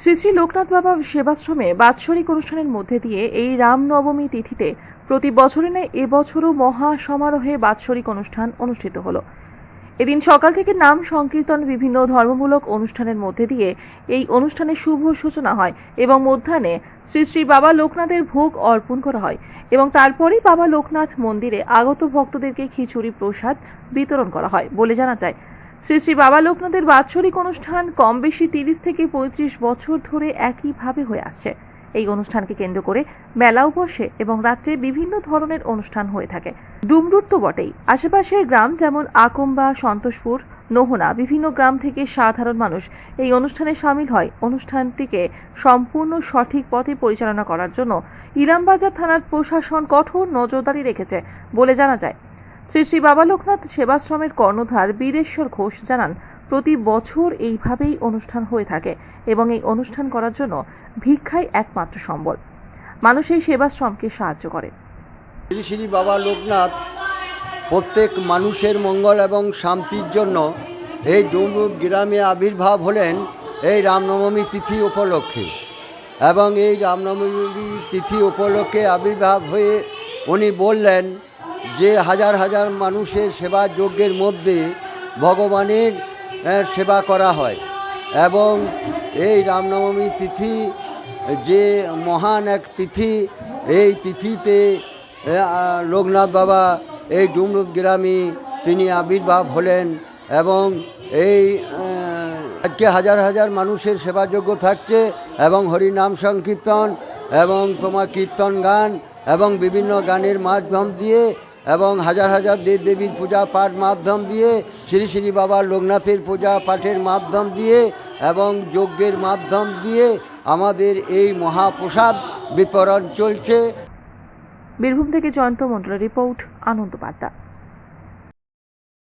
শ্রী শ্রী লোকনাথ বাবা সেবাশ্রমে বাৎসরিক অনুষ্ঠানের মধ্যে দিয়ে এই রামনবমী তিথিতে প্রতি বছরে নেয় এবছরও মহা সমারোহে বাৎসরিক অনুষ্ঠান অনুষ্ঠিত হলো। এদিন সকাল থেকে নাম সংকীর্তন বিভিন্ন ধর্মমূলক অনুষ্ঠানের মধ্যে দিয়ে এই অনুষ্ঠানের শুভ সূচনা হয় এবং মধ্যাহ্নে শ্রী শ্রী বাবা লোকনাথের ভোগ অর্পণ করা হয় এবং তারপরেই বাবা লোকনাথ মন্দিরে আগত ভক্তদেরকে খিচুড়ি প্রসাদ বিতরণ করা হয় বলে জানা যায়। শ্রী শ্রী বাবা লোকনাথের বাৎসরিক অনুষ্ঠান কম বেশি তিরিশ থেকে পঁয়ত্রিশ বছর ধরে একইভাবে হয়ে আসছে। এই অনুষ্ঠানকে কেন্দ্র করে মেলাও বসে এবং রাত্রে বিভিন্ন ধরনের অনুষ্ঠান হয়ে থাকে। ডুমরুর তো বটেই। আশেপাশের গ্রাম যেমন আকম্বা, সন্তোষপুর, নোহনা, বিভিন্ন গ্রাম থেকে সাধারণ মানুষ এই অনুষ্ঠানে সামিল হয়। অনুষ্ঠানটিকে সম্পূর্ণ সঠিক পথে পরিচালনা করার জন্য ইলামবাজার থানার প্রশাসন কঠোর নজরদারি রেখেছে বলে জানা যায়। শ্রী শ্রী বাবা লোকনাথ সেবাশ্রমের কর্ণধার বীরেশ্বর ঘোষ জানান, প্রতি বছর এইভাবেই অনুষ্ঠান হয়ে থাকে এবং এই অনুষ্ঠান করার জন্য ভিক্ষাই একমাত্র সম্বল। মানুষ এই সেবাশ্রমকে সাহায্য করে। শ্রী শ্রী বাবা লোকনাথ প্রত্যেক মানুষের মঙ্গল এবং শান্তির জন্য এই ডুমরুদ গ্রামে আবির্ভাব হলেন এই রামনবমী তিথি উপলক্ষে এবং এই রামনবমী তিথি উপলক্ষে আবির্ভাব হয়ে উনি বললেন যে হাজার হাজার মানুষের সেবা যজ্ঞের মধ্যে ভগবানের সেবা করা হয়। এবং এই রামনবমী তিথি, যে মহান এক তিথি, এই তিথিতে লোকনাথ বাবা, এই ডুমরুদ গ্রামে তিনি আবির্ভাব হলেন এবং এই আজকে হাজার হাজার মানুষের সেবাযোগ্য থাকছে এবং হরিনাম সংকীর্তন এবং তোমার কীর্তন গান এবং বিভিন্ন গানের মাধ্যম দিয়ে এবং হাজার হাজার দেব দেবীর পূজা পাঠ মাধ্যম দিয়ে শ্রী শ্রী বাবা লোকনাথের পূজা পাঠের মাধ্যম দিয়ে এবং যজ্ঞের মাধ্যম দিয়ে আমাদের এই মহাপ্রসাদ বিতরণ চলছে। বীরভূম থেকে জয়ন্ত মন্ডলের রিপোর্ট আনন্দ বার্তা